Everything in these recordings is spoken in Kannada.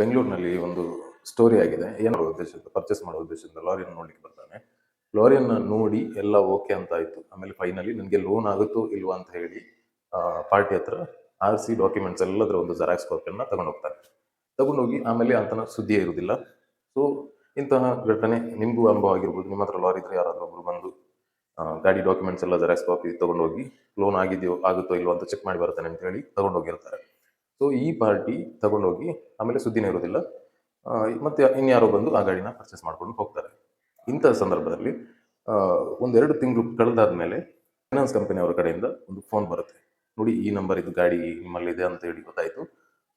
ಬೆಂಗಳೂರಿನಲ್ಲಿ ಒಂದು ಸ್ಟೋರಿ ಆಗಿದೆ. ಏನೋ ಉದ್ದೇಶದಿಂದ ಪರ್ಚೇಸ್ ಮಾಡೋ ಉದ್ದೇಶದಿಂದ ಲಾರಿಯನ್ನು ನೋಡ್ಲಿಕ್ಕೆ ಬರ್ತಾನೆ. ಲಾರಿಯನ್ನ ನೋಡಿ ಎಲ್ಲ ಓಕೆ ಅಂತ ಆಯ್ತು. ಆಮೇಲೆ ಫೈನಲಿ ನನಗೆ ಲೋನ್ ಆಗುತ್ತೋ ಇಲ್ವಾ ಅಂತ ಹೇಳಿ ಪಾರ್ಟಿ ಹತ್ರ ಆರ್ ಸಿ ಡಾಕ್ಯುಮೆಂಟ್ಸ್ ಎಲ್ಲದರ ಒಂದು ಜೆರಾಕ್ಸ್ ಕಾಪಿಯನ್ನ ತಗೊಂಡು ಹೋಗ್ತಾರೆ ತಗೊಂಡೋಗಿ ಆಮೇಲೆ ಆತನ ಸುದ್ದಿಯೇ ಇರುವುದಿಲ್ಲ ಸೊ ಇಂತಹ ಘಟನೆ ನಿಮಗೂ ಅನುಭವ ಆಗಿರ್ಬೋದು. ನಿಮ್ಮ ಹತ್ರ ಲಾರಿ ಇದ್ರೆ ಯಾರಾದರೂ ಒಬ್ರು ಬಂದು ಗಾಡಿ ಡಾಕ್ಯುಮೆಂಟ್ಸ್ ಎಲ್ಲ ಜೆರಾಕ್ಸ್ ಕಾಪಿ ತಗೊಂಡೋಗಿ ಲೋನ್ ಆಗಿದೆಯೋ, ಆಗುತ್ತೋ ಇಲ್ವೋ ಅಂತ ಚೆಕ್ ಮಾಡಿ ಬರ್ತಾನೆ ಅಂತ ಹೇಳಿ ತಗೊಂಡೋಗಿರ್ತಾರೆ ಸೊ ಈ ಪಾರ್ಟಿ ತಗೊಂಡೋಗಿ ಆಮೇಲೆ ಸುದ್ದಿನೇ ಇರೋದಿಲ್ಲ. ಮತ್ತು ಇನ್ಯಾರೋ ಬಂದು ಆ ಗಾಡಿನ ಪರ್ಚೇಸ್ ಮಾಡ್ಕೊಂಡು ಹೋಗ್ತಾರೆ. ಇಂಥ ಸಂದರ್ಭದಲ್ಲಿ ಒಂದೆರಡು ತಿಂಗಳು ಕಳೆದಾದ್ಮೇಲೆ ಫೈನಾನ್ಸ್ ಕಂಪನಿ ಅವರ ಕಡೆಯಿಂದ ಒಂದು ಫೋನ್ ಬರುತ್ತೆ. ನೋಡಿ, ಈ ನಂಬರ್ ಇದು ಗಾಡಿ ನಿಮ್ಮಲ್ಲಿದೆ ಅಂತ ಹೇಳಿ ಗೊತ್ತಾಯಿತು.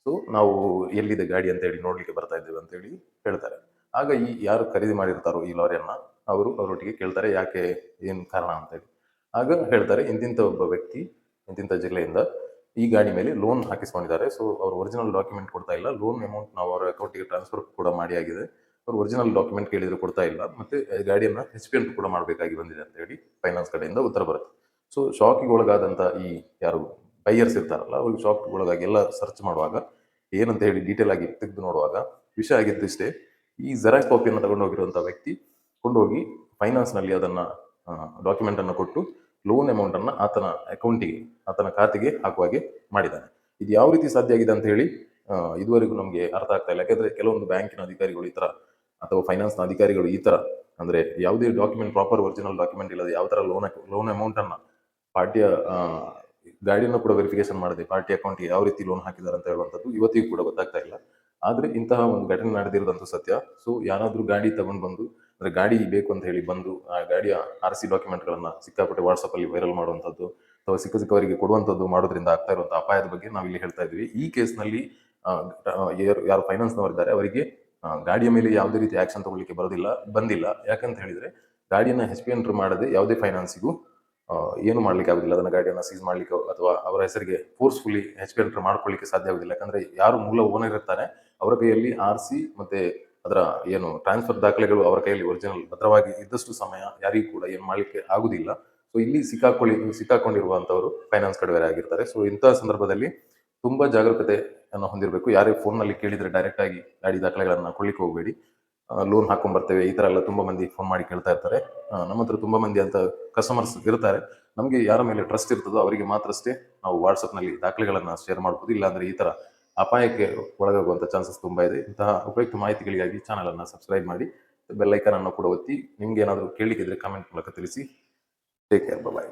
ಸೊ ನಾವು ಎಲ್ಲಿದೆ ಗಾಡಿ ಅಂತ ಹೇಳಿ ನೋಡ್ಲಿಕ್ಕೆ ಬರ್ತಾ ಇದ್ದೇವೆ ಅಂತ ಹೇಳಿ ಹೇಳ್ತಾರೆ. ಆಗ ಈ ಯಾರು ಖರೀದಿ ಮಾಡಿರ್ತಾರೋ ಈ ಲಾರಿಯನ್ನ ಅವರು ಅವರೊಟ್ಟಿಗೆ ಕೇಳ್ತಾರೆ, ಯಾಕೆ, ಏನು ಕಾರಣ ಅಂತ ಹೇಳಿ. ಆಗ ಹೇಳ್ತಾರೆ ಇಂತಿಂಥ ಒಬ್ಬ ವ್ಯಕ್ತಿ ಇಂತಿಂಥ ಜಿಲ್ಲೆಯಿಂದ ಈ ಗಾಡಿ ಮೇಲೆ ಲೋನ್ ಹಾಕಿಸ್ಕೊಂಡಿದ್ದಾರೆ. ಸೊ ಅವ್ರು ಒರಿಜಿನಲ್ ಡಾಕ್ಯುಮೆಂಟ್ ಕೊಡ್ತಾ ಇಲ್ಲ. ಲೋನ್ ಅಮೌಂಟ್ ನಾವು ಅವರ ಅಕೌಂಟಿಗೆ ಟ್ರಾನ್ಸ್ಫರ್ ಕೂಡ ಮಾಡಿ ಆಗಿದೆ. ಅವ್ರು ಒರಿಜಿನಲ್ ಡಾಕ್ಯುಮೆಂಟ್ ಕೇಳಿದ್ರು ಕೊಡ್ತಾ ಇಲ್ಲ. ಮತ್ತೆ ಗಾಡಿಯನ್ನ ಹೆಚ್ ಪಿ ಕೂಡ ಮಾಡಬೇಕಾಗಿ ಬಂದಿದೆ ಅಂತ ಹೇಳಿ ಫೈನಾನ್ಸ್ ಕಡೆಯಿಂದ ಉತ್ತರ ಬರುತ್ತೆ. ಸೊ ಶಾಕಿಗೆ ಒಳಗಾದಂತ ಈ ಯಾರು ಬೈಯರ್ಸ್ ಇರ್ತಾರಲ್ಲ, ಅವ್ರಿಗೆ ಶಾಕ್ ಒಳಗಾಗಿ ಎಲ್ಲ ಸರ್ಚ್ ಮಾಡುವಾಗ ಏನಂತ ಹೇಳಿ ಡೀಟೇಲ್ ಆಗಿ ತೆಗೆದು ನೋಡುವಾಗ ವಿಷಯ ಆಗಿದ್ದು ಇಷ್ಟೇ, ಈ ಜೆರಾಕ್ಸ್ ಕಾಪಿಯನ್ನು ತಗೊಂಡು ಹೋಗಿರುವಂತ ವ್ಯಕ್ತಿ ಕೊಂಡೋಗಿ ಫೈನಾನ್ಸ್ನಲ್ಲಿ ಅದನ್ನ ಡಾಕ್ಯುಮೆಂಟ್ ಅನ್ನು ಕೊಟ್ಟು ಲೋನ್ ಅಮೌಂಟ್ ಅನ್ನ ಆತನ ಅಕೌಂಟಿಗೆ ಆತನ ಖಾತೆಗೆ ಹಾಕುವ ಹಾಗೆ ಮಾಡಿದ್ದಾನೆ. ಇದು ಯಾವ ರೀತಿ ಸಾಧ್ಯ ಆಗಿದೆ ಅಂತ ಹೇಳಿ ಇದುವರೆಗೂ ನಮಗೆ ಅರ್ಥ ಆಗ್ತಾ ಇಲ್ಲ. ಯಾಕಂದ್ರೆ ಕೆಲವೊಂದು ಬ್ಯಾಂಕಿನ ಅಧಿಕಾರಿಗಳು ಈ ತರ, ಅಥವಾ ಫೈನಾನ್ಸ್ನ ಅಧಿಕಾರಿಗಳು ಈ ತರ, ಅಂದ್ರೆ ಯಾವುದೇ ಡಾಕ್ಯುಮೆಂಟ್ ಪ್ರಾಪರ್ ಒರಿಜಿನಲ್ ಡಾಕ್ಯುಮೆಂಟ್ ಇಲ್ಲದೆ ಯಾವ ತರ ಲೋನ್ ಲೋನ್ ಅಮೌಂಟ್ ಅನ್ನ ಪಾರ್ಟಿಯ ಗಾಡಿಯನ್ನು ಕೂಡ ವೆರಿಫಿಕೇಶನ್ ಮಾಡಿದೆ ಪಾರ್ಟಿ ಅಕೌಂಟ್ಗೆ ಯಾವ ರೀತಿ ಲೋನ್ ಹಾಕಿದ್ದಾರೆ ಅಂತ ಹೇಳುವಂಥದ್ದು ಇವತ್ತಿಗೂ ಕೂಡ ಗೊತ್ತಾಗ್ತಾ ಇಲ್ಲ. ಆದ್ರೆ ಇಂತಹ ಒಂದು ಘಟನೆ ನಡೆದಿರೋದಂತೂ ಸತ್ಯ. ಸೊ ಯಾರಾದ್ರೂ ಗಾಡಿ ತಗೊಂಡು ಬಂದು ಅಂದ್ರೆ ಗಾಡಿ ಬೇಕು ಅಂತ ಹೇಳಿ ಬಂದು ಆ ಗಾಡಿಯ ಆರ್ ಸಿ ಡಾಕ್ಯುಮೆಂಟ್ಗಳನ್ನು ಸಿಕ್ಕಾಪಟ್ಟೆ ವಾಟ್ಸಪ್ಪಲ್ಲಿ ವೈರಲ್ ಮಾಡುವಂಥದ್ದು ಅಥವಾ ಸಿಕ್ಕ ಸಿಕ್ಕವರಿಗೆ ಕೊಡುವಂಥದ್ದು ಮಾಡೋದ್ರಿಂದ ಆಗ್ತಾ ಇರುವಂಥ ಅಪಾಯದ ಬಗ್ಗೆ ನಾವು ಇಲ್ಲಿ ಹೇಳ್ತಾ ಇದ್ದೀವಿ. ಈ ಕೇಸ್ನಲ್ಲಿ ಯಾರು ಯಾರು ಫೈನಾನ್ಸ್ನವರಿದ್ದಾರೆ ಅವರಿಗೆ ಗಾಡಿಯ ಮೇಲೆ ಯಾವುದೇ ರೀತಿ ಆಕ್ಷನ್ ತಗೊಳ್ಳಿಕ್ಕೆ ಬರೋದಿಲ್ಲ, ಬಂದಿಲ್ಲ. ಯಾಕಂತ ಹೇಳಿದ್ರೆ ಗಾಡಿಯನ್ನು ಹೆಚ್ ಪಿ ಎಂಟ್ರ್ ಮಾಡದೆ ಯಾವುದೇ ಫೈನಾನ್ಸಿಗೂ ಏನು ಮಾಡ್ಲಿಕ್ಕೆ ಆಗೋದಿಲ್ಲ. ಅದನ್ನ ಗಾಡಿಯನ್ನ ಸೀಸ್ ಮಾಡ್ಲಿಕ್ಕೆ ಅಥವಾ ಅವರ ಹೆಸರಿಗೆ ಫೋರ್ಸ್ಫುಲಿ ಹೆಚ್ ಪಿ ಎಂಟ್ರ್ ಮಾಡ್ಕೊಳ್ಳಿಕ್ಕೆ ಸಾಧ್ಯ ಆಗೋದಿಲ್ಲ. ಯಾಕಂದ್ರೆ ಯಾರು ಮೂಲ ಓನರ್ ಇರ್ತಾರೆ, ಅವರ ಕೈಯಲ್ಲಿ ಆರ್ ಸಿ ಮತ್ತೆ ಅದರ ಏನು ಟ್ರಾನ್ಸ್ಫರ್ ದಾಖಲೆಗಳು ಅವರ ಕೈಯಲ್ಲಿ ಒರಿಜಿನಲ್ ಭದ್ರವಾಗಿ ಇದ್ದಷ್ಟು ಸಮಯ ಯಾರಿಗೂ ಕೂಡ ಏನು ಮಾಡಲಿಕ್ಕೆ ಆಗುದಿಲ್ಲ. ಸೊ ಇಲ್ಲಿ ಸಿಕ್ಕಾಕೊಳ್ಳಿ ಸಿಕ್ಕಾಕೊಂಡಿರುವಂತವರು ಫೈನಾನ್ಸ್ ಕಡೆಯವರೇ ಆಗಿರ್ತಾರೆ. ಸೊ ಇಂತಹ ಸಂದರ್ಭದಲ್ಲಿ ತುಂಬಾ ಜಾಗರೂಕತೆಯನ್ನು ಹೊಂದಿರಬೇಕು. ಯಾರೇ ಫೋನ್ನಲ್ಲಿ ಕೇಳಿದ್ರೆ ಡೈರೆಕ್ಟ್ ಆಗಿ ಗಾಡಿ ದಾಖಲೆಗಳನ್ನ ಕೊಡ್ಲಿಕ್ಕೆ ಹೋಗಬೇಡಿ. ಲೋನ್ ಹಾಕೊಂಡ್ ಬರ್ತೇವೆ ಈ ತರ ಎಲ್ಲ ತುಂಬಾ ಮಂದಿ ಫೋನ್ ಮಾಡಿ ಕೇಳ್ತಾ ಇರ್ತಾರೆ. ನಮ್ಮ ಹತ್ರ ತುಂಬಾ ಮಂದಿ ಅಂತ ಕಸ್ಟಮರ್ಸ್ ಇರ್ತಾರೆ. ನಮಗೆ ಯಾರ ಮೇಲೆ ಟ್ರಸ್ಟ್ ಇರ್ತದೋ ಅವರಿಗೆ ಮಾತ್ರ ಅಷ್ಟೇ ನಾವು ವಾಟ್ಸಪ್ನಲ್ಲಿ ದಾಖಲೆಗಳನ್ನ ಶೇರ್ ಮಾಡ್ಬೋದು. ಇಲ್ಲಾಂದ್ರೆ ಈ ತರ ಅಪಾಯಕ್ಕೆ ಒಳಗಾಗುವಂಥ ಚಾನ್ಸಸ್ ತುಂಬ ಇದೆ. ಇಂತಹ ಉಪಯುಕ್ತ ಮಾಹಿತಿಗಳಿಗಾಗಿ ಚಾನಲನ್ನು ಸಬ್ಸ್ಕ್ರೈಬ್ ಮಾಡಿ ಬೆಲ್ ಐಕನ್ ಅನ್ನು ಕೂಡ ಒತ್ತಿ, ನಿಮ್ಗೆ ಏನಾದರೂ ಕೇಳಲಿಕ್ಕಿದ್ರೆ ಕಾಮೆಂಟ್ ಮೂಲಕ ತಿಳಿಸಿ. Take care bye